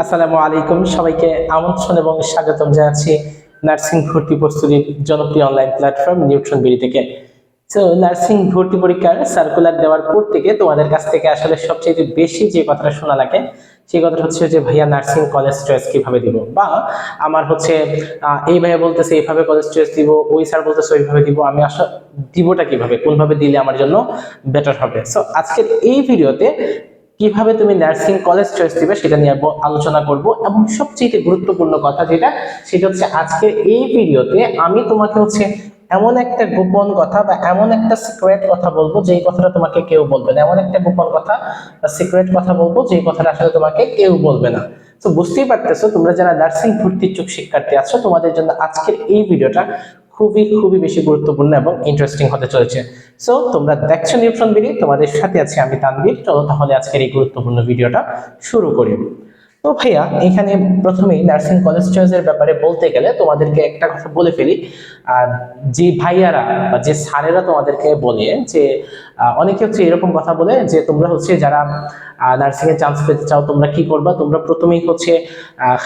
আসসালামু আলাইকুম। সবাইকে আমন্ত্রণ এবং স্বাগতম জানাচ্ছি নার্সিং ভর্তি প্রস্তুতির জনপ্রিয় অনলাইন প্ল্যাটফর্ম নিউট্রন বিডি থেকে। তো নার্সিং ভর্তি পরীক্ষার সার্কুলার দেওয়ার পর থেকে তোমাদের কাছ থেকে আসলে সবচেয়ে বেশি যে কথাটা শোনা লাগে, সেই কথাটা হচ্ছে যে, ভাইয়া, নার্সিং কলেজ চয়েস কীভাবে দিব? বা, আমার হচ্ছে এই ভাইয়া বলতেছে এইভাবে কলেজ চয়েস দিব, ওই স্যার বলতেছে ওইভাবে দিব, আমি আসলে দিবটা কীভাবে? কোনভাবে দিলে আমার জন্য বেটার হবে? সো আজকের এই ভিডিওতে কীভাবে তুমি নার্সিং কলেজ চয়েস দিবে সেটা নিয়ে আলোচনা করব। এবং সবচেয়ে গুরুত্বপূর্ণ কথা যেটা, সেটা হচ্ছে আজকের এই ভিডিওতে আমি তোমাকে হচ্ছে এমন একটা গোপন কথা বা এমন একটা সিক্রেট কথা বলব, যেই কথাটা তোমাকে কেউ বলবে না। এমন একটা গোপন কথা বা সিক্রেট কথা বলব, যেই কথাটা আসলে তোমাকে কেউ বলবে না। তো বুঝতেই পারতেছো, তোমরা যারা নার্সিং ভর্তি ইচ্ছুক শিক্ষার্থী আছো, তোমাদের জন্য আজকের এই ভিডিওটা খুবই খুবই বেশি গুরুত্বপূর্ণ এবং ইন্টারেস্টিং হতে চলেছে। সো তোমরা দেখছ নিউট্রন বিডি তোমাদের সাথে আছি আমি তানবীর চলো তাহলে আজকের এই গুরুত্বপূর্ণ ভিডিওটা শুরু করি। তো ভাইয়া, এখানে প্রথমেই নার্সিং কলেজ চয়েসের ব্যাপারে বলতে গেলে তোমাদেরকে একটা কথা বলে ফেলি। আর যে ভাইয়ারা বা যে স্যারেরা তোমাদেরকে বলে যে অনেকে হচ্ছে এরকম কথা বলে যে, তোমরা হচ্ছে যারা নার্সিং এ চান্স পেতে চাও, তোমরা কি করবা? তোমরা প্রথমেই হচ্ছে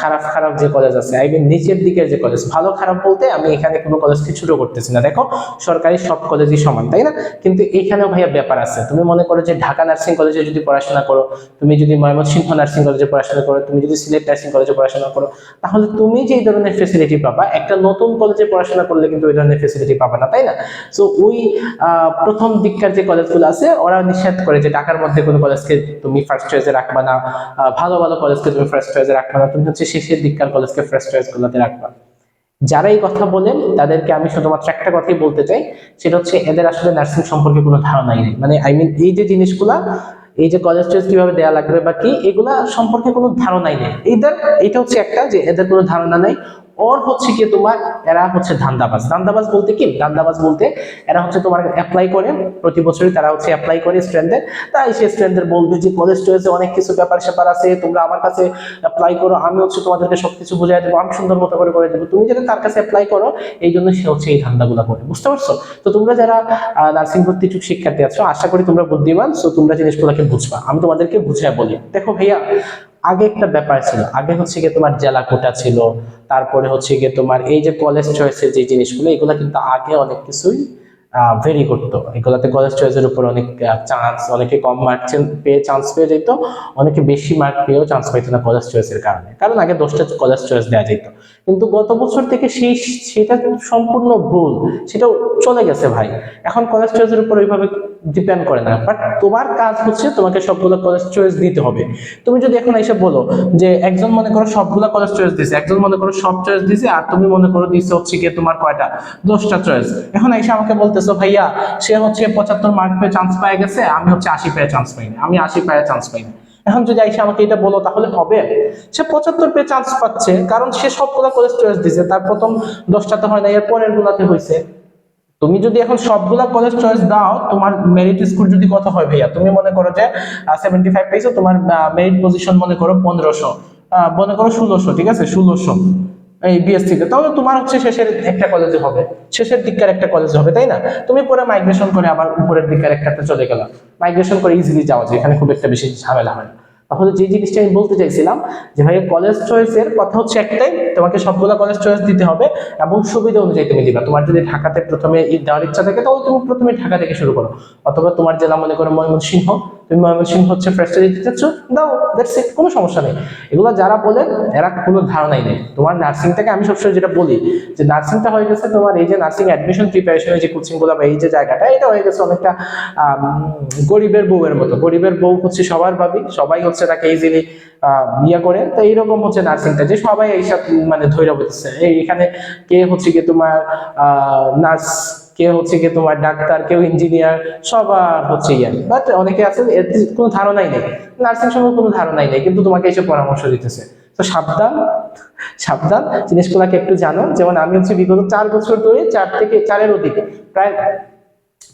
খারাপ খারাপ যে কলেজ আছে আই মিন নিচের দিকের যে কলেজ ভালো, খারাপ বলতে আমি এখানে কোনো কলেজকে ছোট করতেছি না। দেখো, সরকারি সব কলেজই সমান, তাই না? কিন্তু এখানেও ভাইয়া ব্যাপার আছে। তুমি মনে করো যে ঢাকা নার্সিং কলেজে যদি পড়াশোনা করো, তুমি যদি ময়মনসিংহ নার্সিং কলেজে পড়াশোনা করো তুমি যদি সিলেট নার্সিং কলেজে পড়াশোনা করো, তাহলে তুমি যে ধরনের ফেসিলিটি পাবা, একটা নতুন কলেজে পড়াশোনা করলে কিন্তু ওই ধরনের ফেসিলিটি পাবা না, তাই না? সো ওই প্রথম দিককার যে কলেজগুলো আছে ওরা নিষেধ করে যে ঢাকার মধ্যে কোনো কলেজকে তুমি ফার্স্ট চয়েসে রাখবা না ভালো ভালো কলেজকে তুমি ফার্স্ট চয়েসে রাখবা না, তুমি হচ্ছে শেষের দিককার কলেজকে ফার্স্ট চয়েস গুলোতে রাখবা। যারা এই কথা বলেন, তাদেরকে আমি শুধুমাত্র একটা কথাই বলতে চাই, সেটা হচ্ছে এদের আসলে নার্সিং সম্পর্কে কোনো ধারণাই নেই। মানে আই মিন এই যে জিনিসগুলা এই যে চয়েস কীভাবে দেয়া লাগবে বা কি, এগুলা সম্পর্কে কোনো ধারণাই নেই। এইদার এটা হচ্ছে একটা যে এদের কোনো ধারণা নেই। ওর হচ্ছে কি তোমার এরা হচ্ছে ধান্দাবাজ। ধান্দাবাজ বলতে কি? ধান্দাবাজ বলতে এরা হচ্ছে তোমার অ্যাপ্লাই করে, প্রতি বছরই তারা হচ্ছে অ্যাপ্লাই করে স্টুডেন্টদের তাই সে স্টুডেন্টদের বলবে যে কলেজ চয়েসে অনেক কিছু ব্যাপার স্যাপার আছে, তোমরা আমার কাছে অ্যাপ্লাই করো, আমি হচ্ছে তোমাদেরকে সবকিছু বুঝাই দেবো, আমি সুন্দর মতো করে করে দেবো। তুমি যাতে তার কাছে অ্যাপ্লাই করো, এই জন্য সে হচ্ছে এই ধান্দাগুলো করে। বুঝতে পারছ? তো তোমরা যারা নার্সিং ভর্তি শিক্ষার্থী আছো, আশা করি তোমরা বুদ্ধিমান সো তোমরা জিনিসগুলোকে বুঝবা। আমি তোমাদেরকে বুঝিয়ে বলি। দেখো ভাইয়া আগে একটা ব্যাপার ছিল। আগে হচ্ছে গিয়ে তোমার জেলা কোটা ছিল, তারপরে হচ্ছে গিয়ে তোমার এই যে কলেজ চয়েসের যে জিনিসগুলো, এগুলো কিন্তু আগে অনেক কিছুই ভেরি করতো। এগুলাতে কলেজ চয়েসের উপর অনেক চান্স অনেকে কম মার্ক পেয়ে চান্স পেয়ে যেত, অনেকে বেশি মার্ক পেয়েও চান্স পাইতো না কলেজ চয়েসের কারণে। কারণ আগে দশটা কলেজ চয়েস দেওয়া যেত। কিন্তু গত বছর থেকে সেই, সেটা সম্পূর্ণ ভুল সেটা চলে গেছে ভাই। এখন কলেজ চয়েসের উপর ওইভাবে ডিপেন্ড করে না। বাট তোমার কাজ হচ্ছে তোমাকে সবগুলো কলেজ চয়েস দিতে হবে। তুমি যদি এখন এসে বলো যে একজন মনে করো সবগুলো কলেজ চয়েস দিছে, একজন মনে করো সব চয়েস দিছে, আর তুমি মনে করো দিছে হচ্ছে গিয়ে তোমার কয়টা? দশটা চয়েস এখন এসে আমাকে বলতেছো ভাইয়া, সে হচ্ছে পঁচাত্তর মার্ক পেয়ে চান্স পেয়ে গেছে, আমি হচ্ছে আশি পেয়ে চান্স পাইনি, আমি আশি পেয়ে চান্স পাইনি। এখন যদি আইসা আমাকে এটা বলো, তাহলে হবে। সে পঁচাত্তর পেয়ে চান্স পাচ্ছে, কারণ সে সবগুলো কলেজ চয়েস দিছে। তার প্রথম দশটাতে হয় না এর পরের গুলাতে হয়েছে তুমি যদি এখন সবগুলা কলেজ চয়েস দাও, তোমার মেরিট স্কোর যদি কত হয় ভাইয়া? তুমি মনে করো যে সেভেন্টি ফাইভ পেয়েছ, তোমার মেরিট পজিশন মনে করো পনেরোশো মনে করো ষোলোশো, ঠিক আছে? ষোলোশো। এই বিএসসি তে, তাহলে তোমার হচ্ছে শেষের একটা কলেজে হবে। শেষের দিককার একটা কলেজে হবে, তাই না? তুমি পরে মাইগ্রেশন করে আবার উপরের দিকের একটাতে চলে গেলাম মাইগ্রেশন করে ইজিলি যাওয়া যায়, এখানে খুব একটা বেশি ঝামেলা হয় না। তাহলে যে জিনিসটা আমি বলতে চাইছিলাম, যে ভাই কলেজ চয়েসের কথা হচ্ছে একটাই, তোমাকে সবগুলো কলেজ চয়েস দিতে হবে এবং সুবিধা অনুযায়ী তুমি দিবা। তোমার যদি ঢাকাতে প্রথমে দেওয়ার ইচ্ছা থাকে, তাহলে তুমি প্রথমে ঢাকা থেকে শুরু করো। অথবা তোমার জেলা মনে করো ময়মনসিংহ তুমি ময়মনসিংহ হচ্ছে ফার্স্টে দিতে চাচ্ছ দাও দ্যাটস ইট কোনো সমস্যা নেই। এগুলো যারা বলে, এরা কোনো ধারণাই নেই। তোমার নার্সিংটাকে আমি সবসময় যেটা বলি, যে নার্সিংটা হয়ে গেছে তোমার এই যে নার্সিং অ্যাডমিশন প্রিপারেশনের যে কোচিংগুলো বা এই যে জায়গাটা, এটা হয়ে গেছে অনেকটা গরিবের বউয়ের মতো। গরিবের বউ হচ্ছে সবার ভাবি, সবাই হচ্ছে তাকে ইজিলি ইয়ে করে। তো এইরকম হচ্ছে নার্সিংটা যে সবাই এইসব মানে ধৈর্য বলতেছে এখানে কে হচ্ছে কি তোমার নার্স কে হচ্ছে কি তোমার ডাক্তার, কেউ ইঞ্জিনিয়ার সবার হচ্ছে ইয়ে। বাট অনেকে আছে, এর কোনো ধারণাই নেই। নার্সিং সম্পর্কে কোনো ধারণাই নেই, কিন্তু তোমাকে এসে পরামর্শ দিতেছে। তো সাবধান সাবধান জিনিসগুলোকে একটু জানো। যেমন আমি হচ্ছে বিগত চার বছর ধরে চার থেকে, চারের অধিক, প্রায়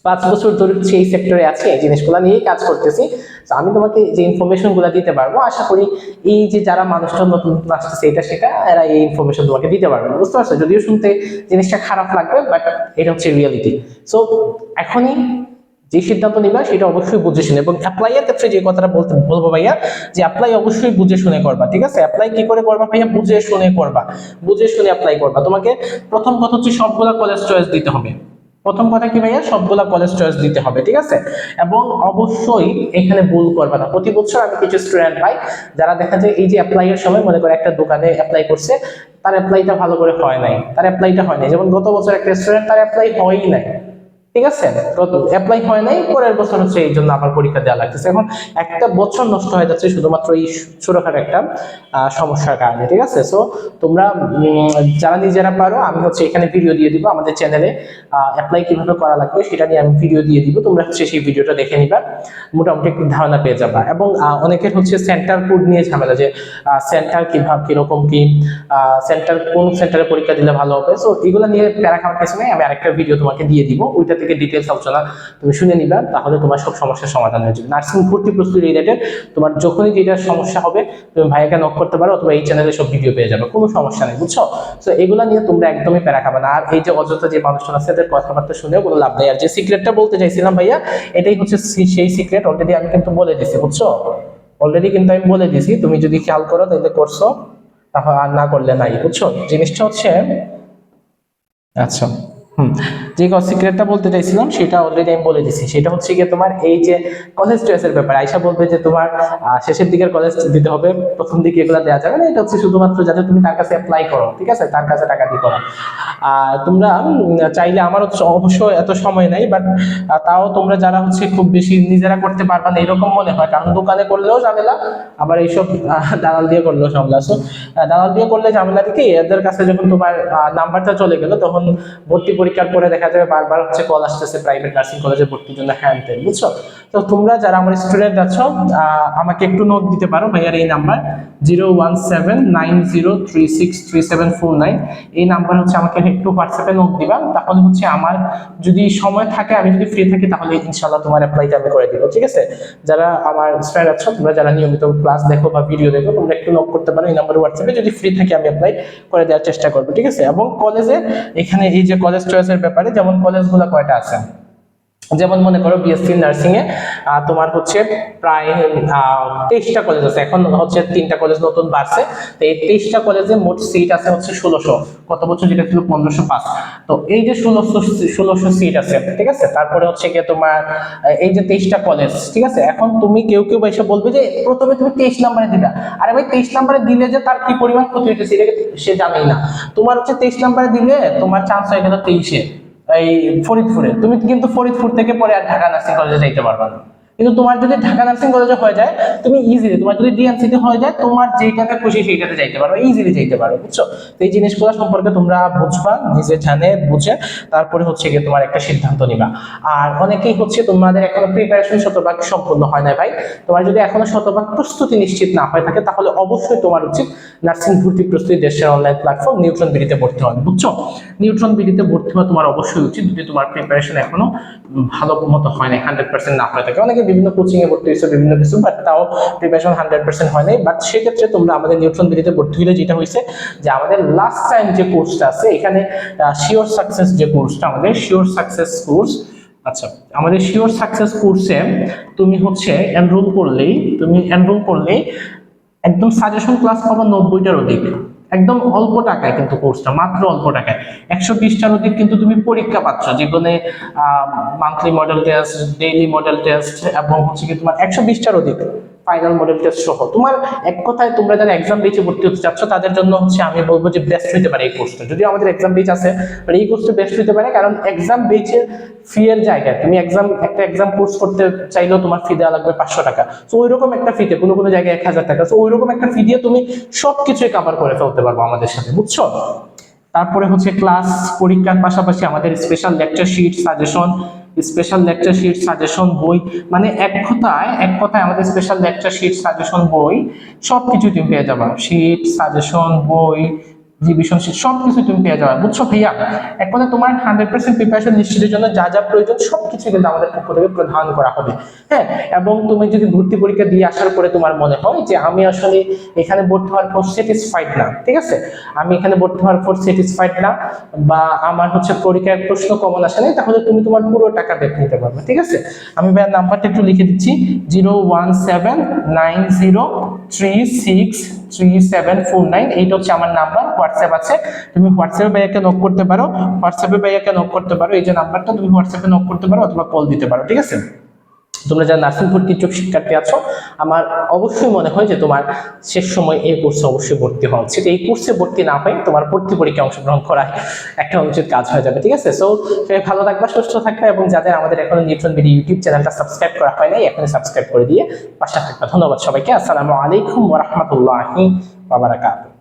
পাঁচ বছর ধরে সেই সেক্টরে আছি, এই জিনিসগুলো নিয়েই কাজ করতেছি। তো আমি তোমাকে যে ইনফরমেশনগুলো দিতে পারব, আশা করি এই যে যারা মানুষটা নতুন নতুন আসতেছে, এটা সেটা এরা এই ইনফরমেশন তোমাকে দিতে পারবে। বুঝতে পারছ? যদিও শুনতে জিনিসটা খারাপ লাগবে বাট এটা হচ্ছে রিয়েলিটি সো এখনই যে সিদ্ধান্ত নিবা, সেটা অবশ্যই বুঝে শুনে, এবং অ্যাপ্লাই এর ক্ষেত্রে যে কথাটা বলতে বলব ভাইয়া, যে অ্যাপ্লাই অবশ্যই বুঝে শুনে করবা, ঠিক আছে? অ্যাপ্লাই কি করে করবা ভাইয়া? বুঝে শুনে করবা। বুঝে শুনে অ্যাপ্লাই করবা। তোমাকে প্রথম কথা হচ্ছে সবগুলা কলেজ চয়েস দিতে হবে। প্রথম কথা কি ভাইয়া? সবগুলা কলেজ চয়েস দিতে হবে, ঠিক আছে? এবং অবশ্যই এখানে ভুল করবে না। প্রতি বছর আমি কিছু স্টুডেন্ট পাই, যারা দেখা যায় এই যে অ্যাপ্লাই এর সময়, মনে করে একটা দোকানে অ্যাপ্লাই করছে, তার অ্যাপ্লাইটা ভালো করে হয় নাই। তার অ্যাপ্লাইটা হয় নাই। যেমন গত বছর একটা স্টুডেন্ট তার অ্যাপ্লাই হয়ই নাই। ঠিক আছে? অ্যাপ্লাই হয় নাই, পরের বছর হচ্ছে এই জন্য আবার পরীক্ষা দেওয়া লাগতেছে। এখন একটা বছর নষ্ট হয়ে যাচ্ছে শুধুমাত্র এই ছোটখাটো একটা সমস্যার কারণে, ঠিক আছে? সো তোমরা যারা নিজেরা পারো, আমি হচ্ছে এখানে ভিডিও দিয়ে দিব আমাদের চ্যানেলে অ্যাপ্লাই কীভাবে করা লাগবে সেটা নিয়ে আমি ভিডিও দিয়ে দিব। তোমরা হচ্ছে সেই ভিডিওটা দেখে নিবা, মোটামুটি একটু ধারণা পেয়ে যাবা। এবং অনেকের হচ্ছে সেন্টার কোড নিয়ে ঝামেলা যে সেন্টার কীভাবে, কীরকম কি সেন্টার কোন সেন্টারে পরীক্ষা দিলে ভালো হবে? সো এগুলো নিয়ে প্যারা খাওয়ার কিছু নেই আমি আরেকটা ভিডিও তোমাকে দিয়ে দিব। ওইটা থেকে ডিটেলস আলোচনা তুমি শুনে নিবা, তাহলে তোমার সব সমস্যার সমাধান হয়ে যাবে। নার্সিং ভর্তি প্রস্তুতি রিলেটেড তোমার যখনই যেটা সমস্যা হবে, তুমি ভাইয়াকে নক করতে পারো অথবা এই চ্যানেলে সব ভিডিও পেয়ে যাবে, কোনো সমস্যা নেই, বুঝছ? তো এগুলো নিয়ে তোমরা একদমই প্যারা খাবে না। আর এই যে অযথা যে মানুষজন আছে, এদের কথাবার্তা শুনেও কোনো লাভ নেই। আর যে সিক্রেটটা বলতে চাইছিলাম ভাইয়া, এটাই হচ্ছে সেই সিক্রেট অলরেডি আমি কিন্তু বলে দিছি, বুঝছ? অলরেডি কিন্তু আমি বলে দিছি, তুমি যদি খেয়াল করো তাহলে করছ আর না করলে নাই, বুঝছ? জিনিসটা হচ্ছে আচ্ছা হুম। যে সিক্রেটটা বলতে চাইছিলাম, সেটা অলরেডি আমি বলে দিছি। সেটা হচ্ছে গিয়ে তোমার এই যে কলেজ চয়েসের ব্যাপারে। আয়সা বলবে যে তোমার শেষের দিকের কলেজ দিতে হবে, প্রথম দিকে এগুলো দেওয়া যাবে না। এটা হচ্ছে শুধুমাত্র যাতে তুমি তার কাছে অ্যাপ্লাই করো, ঠিক আছে? তার কাছে টাকা দিয়ে করো। আর তোমরা চাইলে আমার অবশ্য এত সময় নাই বাট তাও তোমরা যারা হচ্ছে খুব বেশি নিজেরা করতে পারবা না, এরকম মনে হয়। কারণ দোকানে করলেও ঝামেলা, আবার এইসব দালাল দিয়ে করলেও ঝামেলা। সো দালাল দিয়ে করলে ঝামেলা কি এদের কাছে যখন তোমার নাম্বারটা চলে গেল, তখন ভর্তি পরীক্ষার পরে দেখা যাবে বারবার হচ্ছে কল আসতেছে প্রাইভেট নার্সিং কলেজে ভর্তির জন্য হ্যান্ড তেন বুঝছ? তো তোমরা যারা আমার স্টুডেন্ট আছো আমাকে একটু নোট দিতে পারো ভাইয়ার এই number zero one seven nine zero three six three seven four nine এই নাম্বার হচ্ছে আমাকে একটু হোয়াটসঅ্যাপে নোট দিবা, তাহলে হচ্ছে আমার যদি সময় থাকে, আমি যদি ফ্রি থাকি, তাহলে ইনশাল্লাহ তোমার অ্যাপ্লাইটা আমি করে দিব, ঠিক আছে? যারা আমার স্টুডেন্ট আছো, তোমরা যারা নিয়মিত ক্লাস দেখো বা ভিডিও দেখো, তোমরা একটু নোট করতে পারো এই নাম্বার হোয়াটসঅ্যাপে যদি ফ্রি থাকি, আমি অ্যাপ্লাই করে দেওয়ার চেষ্টা করব, ঠিক আছে? এবং কলেজে এখানে এই যে কলেজ চয়েসের ব্যাপারে, যেমন কলেজগুলো কয়টা আছে? যেমন মনে করো বিএসসি নার্সিংয়ে তোমার হচ্ছে প্রায় তেইশটা কলেজ আছে। এখন হচ্ছে তিনটা কলেজ নতুন বাড়ছে। তো এই তেইশটা কলেজে মোট সিট আছে হচ্ছে ষোলোশো। কত বছর? যেটা ছিল পনেরোশো পাঁচ। তো এই যে ষোলোশো ষোলোশো সিট আছে, ঠিক আছে? তারপরে হচ্ছে গিয়ে তোমার, এই যে তেইশটা কলেজ ঠিক আছে? এখন তুমি কেউ কেউ এসে বলবে যে, প্রথমে তুমি তেইশ নাম্বারে দিবা। আরে ভাই, তেইশ নাম্বারে দিলে যে তার কি পরিমাণ ক্ষতি হইতেছে, এটা সে জানেই না। তোমার হচ্ছে তেইশ নাম্বারে দিলে তোমার চান্স হয়ে গেল তেইশে। এই ফরিদপুরে। তুমি কিন্তু ফরিদপুর থেকে পরে আর ঢাকা নার্সিং কলেজে যাইতে পারবা না। কিন্তু তোমার যদি ঢাকা নার্সিং কলেজে হয়ে যায়, তুমি ইজিলি তোমার যদি ডিএনসিতে হয়ে যায়, তোমার যেটাতে খুশি সেইটাতে যাইতে পারো ইজিলি যাইতে পারো, বুঝছ? তো এই জিনিসগুলো সম্পর্কে তোমরা বুঝবা, নিজে জানে, বুঝে, তারপরে হচ্ছে গিয়ে তোমার একটা সিদ্ধান্ত নিবা। আর অনেকেই হচ্ছে তোমাদের এখনও প্রিপারেশন শতভাগ সম্পূর্ণ হয় না ভাই। তোমার যদি এখনও শতভাগ প্রস্তুতি নিশ্চিত না হয়ে থাকে, তাহলে অবশ্যই তোমার উচিত নার্সিং ভর্তি প্রস্তুতি দেশের অনলাইন প্ল্যাটফর্ম নিউট্রন বিডিতে ভর্তি হওয়া, বুঝছ? নিউট্রন বিডিতে ভর্তি হওয়া তোমার অবশ্যই উচিত, যদি তোমার প্রিপারেশন এখনও ভালো মতো হয় না হান্ড্রেড পার্সেন্ট না হয়ে থাকে। অনেকে বিভিন্ন কোচিং এ ভর্তি হয়েছে, বিভিন্ন কিছু বাট তাও প্রিপারেশন হান্ড্রেড পার্সেন্ট হয় নাই। বাট সেক্ষেত্রে তোমরা আমাদের নিউট্রন বিডিতে ভর্তি হলে যেটা হয়েছে, যে আমাদের লাস্ট টাইম যে কোর্সটা আছে, এখানে শিওর সাকসেস যে কোর্সটা আমাদের শিওর সাকসেস কোর্স আচ্ছা আমাদের শিওর সাকসেস কোর্সে তুমি হচ্ছে এনরোল করলেই, তুমি এনরোল করলেই একদম সাজেশন ক্লাস পাবো নব্বইটার অধিক। একদম অল্প টাকায় কিন্তু কোর্সটা মাত্র অল্প টাকায়। একশো বিশটার অধিক কিন্তু তুমি পরীক্ষা পাচ্ছ। যেখানে monthly model test daily model test এবং হচ্ছে কি তোমার একশো বিশটার অধিক। ফাইনাল মডেল টেস্ট সহ। তোমার এক কথায় তোমরা যারা এক্সাম বেচে ভর্তি হতে চাচ্ছ, তাদের জন্য হচ্ছে আমি বলব যে বেস্ট হইতে পারে এই কোর্সটা যদিও আমাদের এক্সাম বেচ আছে, but এই কোর্সটা বেস্ট হইতে পারে, কারণ এক্সাম বেচের ফি এর জায়গায়। তুমি এক্সাম একটা এক্সাম কোর্স করতে চাইলেও তোমার ফি দেওয়া লাগবে পাঁচশো টাকা। তো ওইরকম একটা ফিতে কোনো কোনো জায়গায় এক হাজার টাকা। তো ওইরকম একটা ফি দিয়ে তুমি সবকিছুই কভার করে ফেলতে পারব আমাদের সাথে, বুঝছ? তারপরে হচ্ছে ক্লাস পরীক্ষার পাশাপাশি আমাদের special lecture sheet suggestion special lecture sheet suggestion বই মানে এক কথায় এক কথায় আমাদের স্পেশাল লেকচার শিট সাজেশন বই সব কিছু তুমি পেয়ে যাবা। শিট সাজেশন বই জীবী সব কিছু তুমি পেয়ে যাবে। বুঝছ ভাইয়া? এক কথা তোমার হান্ড্রেড পার্সেন্ট প্রিপারেশন নিশ্চিতের জন্য যা যা প্রয়োজন সব কিছু কিন্তু আমাদের পক্ষ থেকে প্রদান করা হবে। হ্যাঁ? এবং তুমি যদি ভর্তি পরীক্ষা দিয়ে আসার পরে তোমার মনে হয় যে আমি আসলে এখানে ভর্তি হওয়ার পর স্যাটিসফাইড না, ঠিক আছে? আমি এখানে ভর্তি হওয়ার পর স্যাটিসফাইড না বা আমার হচ্ছে পরীক্ষার প্রশ্ন কমন আসে নাই, তাহলে তুমি তোমার পুরো টাকা ব্যাক নিতে পারবে, ঠিক আছে? আমি ভাইয়ার নাম্বারটা একটু লিখে দিচ্ছি zero one seven nine zero three six three seven four nine এইটা হচ্ছে আমার নাম্বার হোয়াটসঅ্যাপ আছে। তুমি হোয়াটসঅ্যাপে ভাইয়াকে নক করতে পারো হোয়াটসঅ্যাপে ভাইয়াকে নক করতে পারো, এই যে নাম্বারটা তুমি হোয়াটসঅ্যাপে নক করতে পারো অথবা কল দিতে পারো, ঠিক আছে? তোমরা যারা নার্সিং ভর্তি ইচ্ছুক শিক্ষার্থী আছো, আমার অবশ্যই মনে হয় যে তোমার শেষ সময় এই কোর্সে অবশ্যই ভর্তি হওয়া উচিত। এই কোর্সে ভর্তি না হয়ে তোমার ভর্তি পরীক্ষায় অংশগ্রহণ করা একটা উচিত কাজ হয়ে যাবে, ঠিক আছে? সো ভালো থাকবা, সুস্থ থাকবে এবং যাদের আমাদের এখনও নিউট্রন বিডি ইউটিউব চ্যানেলটা সাবস্ক্রাইব করা হয় নাই, এখনই সাবস্ক্রাইব করে দিয়ে পাশে থাকবে। ধন্যবাদ সবাইকে। আসসালামু আলাইকুম ওরহমতুল্লাহি বাবারাকাতুহ